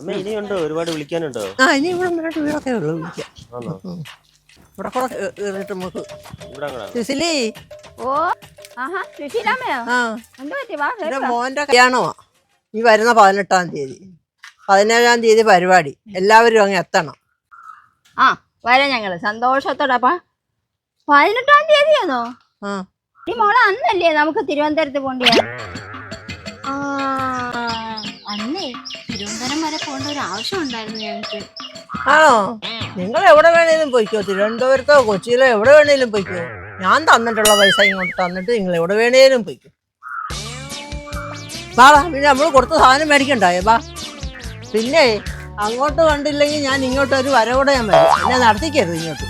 അമ്മ ഇനിയുണ്ടോ? ഒരുപാട് വിളിക്കാനുണ്ടോ? ആ ഇനി ഇവിടെ മുന്നോട്ട് വീടൊക്കെ ഉള്ളു വിളിക്കാം ആണോ? ഉം. ഇവിടെ കൂടെ കേ- കേറിയിട്ട് നമുക്ക് ഇവിടെ അങ്ങനെ സിസിലി ഓ ആഹാ സുശീലാമ്മയോ? ആ. എന്ത് പറ്റി? വാ എന്റെ കേൾക്കാം. മോന്റെ കല്യാണമാ. ഈ വരുന്ന പതിനെട്ടാം തീയതി. പതിനേഴാം തീയതി പരിപാടി. എല്ലാവരും അങ്ങ് എത്തണം. ആ വരാം ഞങ്ങൾ. സന്തോഷത്തോടപ്പാ പതിനെട്ടാം തീയതിയാണോ ആ. ഈ മോളെ അന്നല്ലേ നമുക്ക് തിരുവനന്തപുരത്ത് പോണ്ടിയ? ആ. തിരുവനന്തപുരം വരെ പോകേണ്ട ഒരു ആവശ്യം ഉണ്ടായിരുന്നു ഞങ്ങൾക്ക്. ആണോ? നിങ്ങൾ എവിടെ വേണേലും പോയിക്കോ. തിരുവനന്തപുരത്തോ കൊച്ചിയിലോ എവിടെ വേണേലും പോയിക്കോ. ഞാൻ തന്നിട്ടുള്ള പൈസ ഇങ്ങോട്ട് തന്നിട്ട് നിങ്ങൾ എവിടെ വേണേലും പോയിക്കോ. വാ വാ, പിന്നെ നമ്മൾ കൊടുത്ത സാധനം മേടിക്കണ്ടായേ? ബാ പിന്നെ അങ്ങോട്ട് കണ്ടില്ലെങ്കിൽ ഞാൻ ഇങ്ങോട്ട് ഒരു വരവോടെ ഞാൻ വരും എന്നെ നടത്തിക്കരുത് ഇങ്ങോട്ട്.